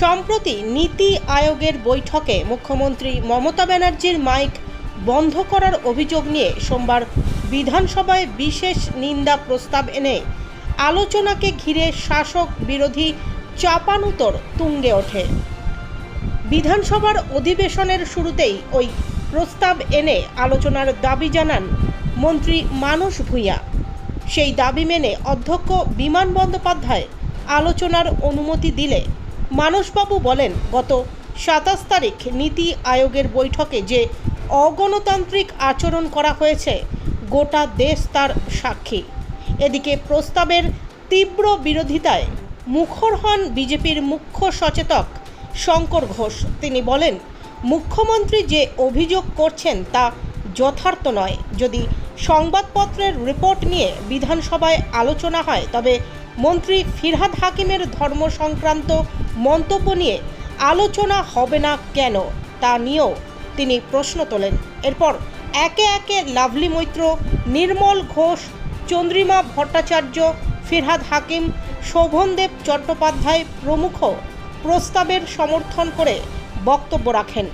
সম্প্রতি নীতি আয়োগের বৈঠকে মুখ্যমন্ত্রী মমতা ব্যানার্জির মাইক বন্ধ করার অভিযোগ নিয়ে সোমবার বিধানসভায় বিশেষ নিন্দা প্রস্তাব এনে আলোচনাকে ঘিরে শাসক বিরোধী চাপানুতর তুঙ্গে ওঠে। বিধানসভার অধিবেশনের শুরুতেই ওই প্রস্তাব এনে আলোচনার দাবি জানান মন্ত্রী মানস ভূঁইয়া। সেই দাবি মেনে অধ্যক্ষ বিমান বন্দ্যোপাধ্যায় আলোচনার অনুমতি দিলে মানসবাবু বলেন, গত সাতাশ তারিখ নীতি আয়োগের বৈঠকে যে অগণতান্ত্রিক আচরণ করা হয়েছে, গোটা দেশ তার সাক্ষী। এদিকে প্রস্তাবের তীব্র বিরোধিতায় মুখর হন বিজেপির মুখ্য সচেতক শঙ্কর ঘোষ। তিনি বলেন, মুখ্যমন্ত্রী যে অভিযোগ করছেন তা যথার্থ নয়। যদি সংবাদপত্রের রিপোর্ট নিয়ে বিধানসভায় আলোচনা হয়, তবে মন্ত্রী ফিরহাদ হাকিমের ধর্ম সংক্রান্ত মন্তব্য নিয়ে আলোচনা হবে না কেন তা নিয়েও তিনি প্রশ্ন তোলেন। এরপর একে একে লাভলি মৈত্র, নির্মল ঘোষ, চন্দ্রিমা ভট্টাচার্য, ফিরহাদ হাকিম শোভনদেব চট্টোপাধ্যায় প্রমুখ প্রস্তাবের সমর্থন করে বক্তব্য রাখেন।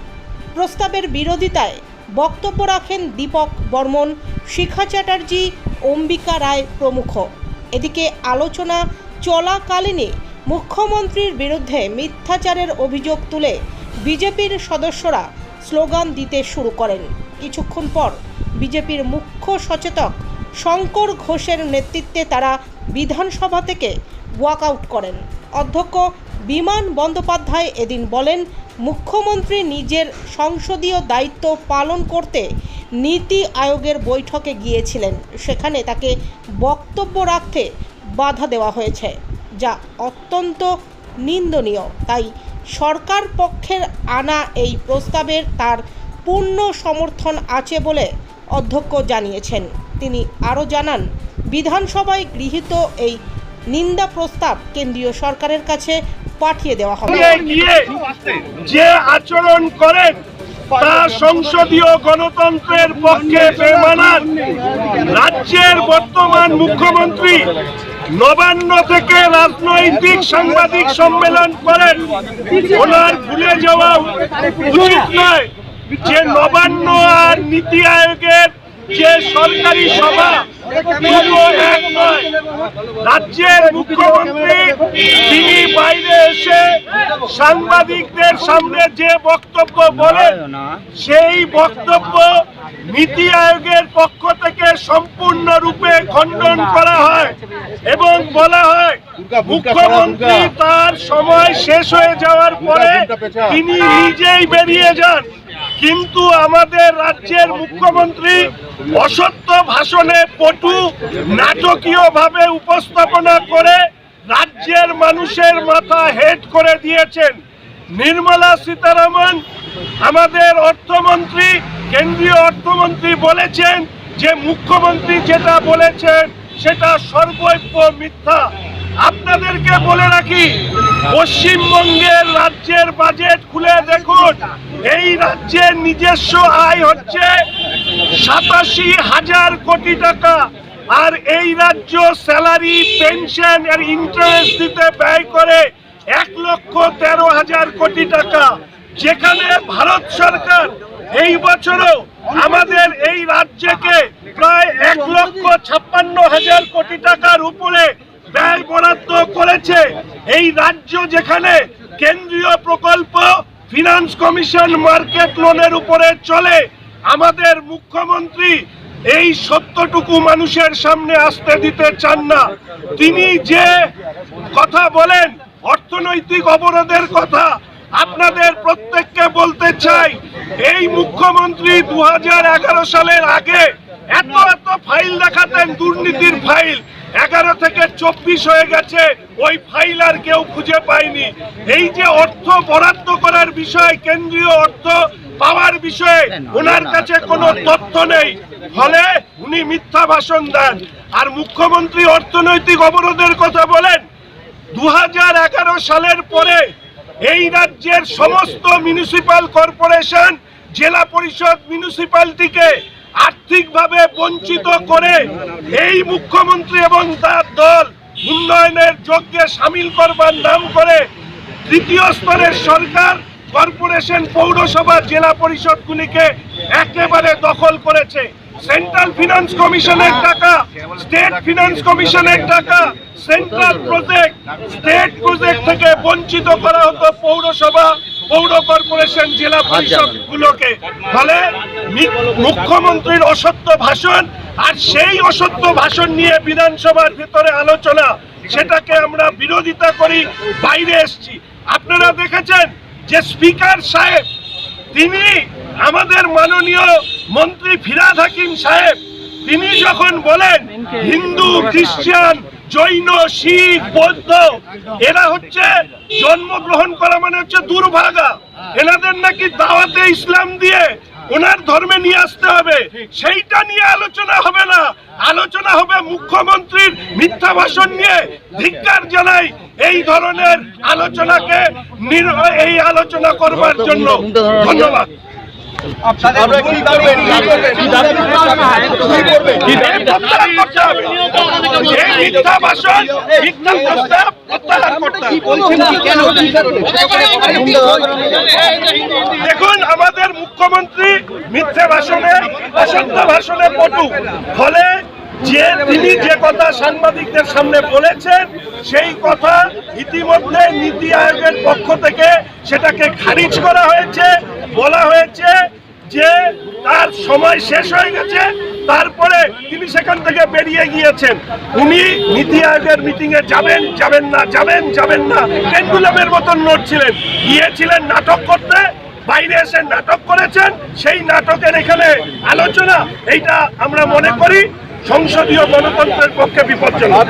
প্রস্তাবের বিরোধিতায় বক্তব্য রাখেন দীপক বর্মন, শিখা চ্যাটার্জি, অম্বিকা রায় প্রমুখ। এদিকে আলোচনা চলাকালীনই মুখ্যমন্ত্রীর বিরুদ্ধে মিথ্যাচারের অভিযোগ তুলে বিজেপির সদস্যরা স্লোগান দিতে শুরু করেন। কিছুক্ষণ পর বিজেপির মুখ্য সচেতক শঙ্কর ঘোষের নেতৃত্বে তারা বিধানসভা থেকে ওয়াকআউট করেন। অধ্যক্ষ বিমান বন্দ্যোপাধ্যায় এদিন বলেন, মুখ্যমন্ত্রী নিজের সংসদীয় দায়িত্ব পালন করতে নীতি আয়োগের বৈঠকে গিয়েছিলেন। সেখানে তাকে বক্তব্য রাখতে বাধা দেওয়া হয়েছে, যা অত্যন্ত নিন্দনীয়। তাই সরকার পক্ষের আনা এই প্রস্তাবের তার পূর্ণ সমর্থন আছে বলে অধ্যক্ষ জানিয়েছেন। তিনি আরও জানান, বিধানসভায় গৃহীত এই নিন্দা প্রস্তাব কেন্দ্রীয় সরকারের কাছে পাঠিয়ে দেওয়া হবে। যে আচরণ করেন, তা সংসদীয় গণতন্ত্রের পক্ষে রাজ্যের বর্তমান মুখ্যমন্ত্রী নবান্ন থেকে রাজনৈতিক সাংবাদিক সম্মেলন করেন। ওনার ভুলে যাওয়া উচিত নয় যে নবান্ন আর নীতি আয়োগের যে সরকারি সভা রাজ্যের মুখ্যমন্ত্রী তিনি বাইরে এসে সাংবাদিকদের সামনে যে বক্তব্য বলেন সেই বক্তব্য নীতি আয়োগের পক্ষ থেকে সম্পূর্ণরূপে খণ্ডন করা হয় এবং বলা হয় মুখ্যমন্ত্রী তার সময় শেষ হয়ে যাওয়ার পরে তিনি নিজেই বেরিয়ে যান। কিন্তু আমাদের রাজ্যের মুখ্যমন্ত্রী অসত্য ভাষণে পটু নাটকীয় ভাবে উপস্থাপনা করে রাজ্যের মানুষের মাথা হেড করে দিয়েছেন। নির্মলা সীতারামন, আমাদের অর্থমন্ত্রী, কেন্দ্রীয় অর্থমন্ত্রী বলেছেন যে, মুখ্যমন্ত্রী যেটা বলেছেন, সেটা সর্বৈব মিথ্যা। আপনাদেরকে বলে রাখি, পশ্চিমবঙ্গের রাজ্যের বাজেট খুলে দেখুন। এই রাজ্যের নিজস্ব আয় হচ্ছে সাতাশি হাজার কোটি টাকা। আর এই রাজ্য স্যালারি পেনশন আর ইন্টারেস্ট দিতে ব্যয় করে এক লক্ষ তেরো হাজার কোটি টাকা। যেখানে ভারত সরকার এই বছরও আমাদের এই রাজ্যকে প্রায় এক লক্ষ ছাপ্পান্ন হাজার কোটি টাকার উপরে ব্যয় বরাদ্দ করেছে। এই রাজ্য যেখানে কেন্দ্রীয় প্রকল্প ফিনান্স কমিশন মার্কেট লোনের উপরে চলে, আমাদের মুখ্যমন্ত্রী এই সত্যটুকু মানুষের সামনে আসতে দিতে চান না। তিনি যে কথা বলেন, অর্থনৈতিক অবরোধের কথা আপনাদের প্রত্যেককে বলতে চাই, এই মুখ্যমন্ত্রী দু হাজার এগারো সালের আগে এত এত ফাইল দেখাতেন, দুর্নীতির ফাইল। এগারো থেকে চব্বিশ হয়ে গেছে ওই ফাইল আর কেউ খুঁজে পায়নি। এই যে অর্থ বরাদ্দ করার বিষয় কেন্দ্রীয় অর্থ পাওয়ার বিষয়ে ওনার কাছে কোনো তথ্য নেই। ফলে উনি মিথ্যা ভাষণ দেন। আর মুখ্যমন্ত্রী অর্থনৈতিক অবরোধের কথা বলেন দু হাজার এগারো সালের পরে এই রাজ্যের সমস্ত মিউনিসিপাল কর্পোরেশন জেলা পরিষদ মিউনিসিপালিটিকে আর্থিকভাবে বঞ্চিত করে এই মুখ্যমন্ত্রী এবং তার দল উন্নয়নের যজ্ঞে সামিল করবার নাম করে তৃতীয় স্তরের সরকার কর্পোরেশন পৌরসভা জেলা পরিষদগুলিকে একেবারে দখল করেছে। সেন্ট্রাল ফিনান্স কমিশনের টাকা, স্টেট ফিনান্স কমিশনের টাকা, সেন্ট্রাল প্রজেক্ট, স্টেট প্রজেক্ট থেকে বঞ্চিত করা হতো পৌরসভা। পৌর কর্পোরেশন জেলা পরিষদগুলোকে ফলে মি- মুখ্যমন্ত্রীর অসত্য ভাষণ আর সেই অসত্য ভাষণ নিয়ে বিধানসভার ভিতরে আলোচনা সেটাকে আমরা বিরোধিতা করি বাইরে এসছি। আপনারা দেখেছেন যে স্পিকার সাহেব তিনি আমাদের মাননীয় মন্ত্রী ফিরাদ হাকিম সাহেব তিনি যখন বলেন হিন্দু খ্রিস্টান জৈন শিখ বৌদ্ধ, এরা হচ্ছে জন্মগ্রহণ করা মানে হচ্ছে দুর্ভাগা। এনাদের নাকি দাওয়াতে ইসলাম দিয়ে ওনার ধর্মে নিয়ে আসতে হবে। সেইটা নিয়ে আলোচনা হবে না। আলোচনা হবে মুখ্যমন্ত্রীর মিথ্যা ভাষণ নিয়ে। ধিক্কার জানাই এই ধরনের আলোচনাকে এই আলোচনা করবার জন্য। ধন্যবাদ। দেখুন আমাদের মুখ্যমন্ত্রী মিথ্যে ভাষণে অসত্য ভাষণে পটু। ফলে যে তিনি যে কথা সাংবাদিকদের সামনে বলেছেন সেই কথা ইতিমধ্যে নীতি আয়োগের পক্ষ থেকে সেটাকে খারিজ করা হয়েছে বলা হয়েছে। যে তার সময় শেষ হয়ে গেছে, তারপরে তিনি সেখান থেকে বেরিয়ে গিয়েছেন। উনি নীতি আয়োগের মিটিং এ যাবেন যাবেন না, যাবেন যাবেন না। পেন্ডুলামের মতন নড়ছিলেন। গিয়েছিলেন নাটক করতে, বাইরে এসে নাটক করেছেন। সেই নাটকের এখানে আলোচনা, এইটা আমরা মনে করি সংসদীয় গণতন্ত্রের পক্ষে বিপজ্জনক।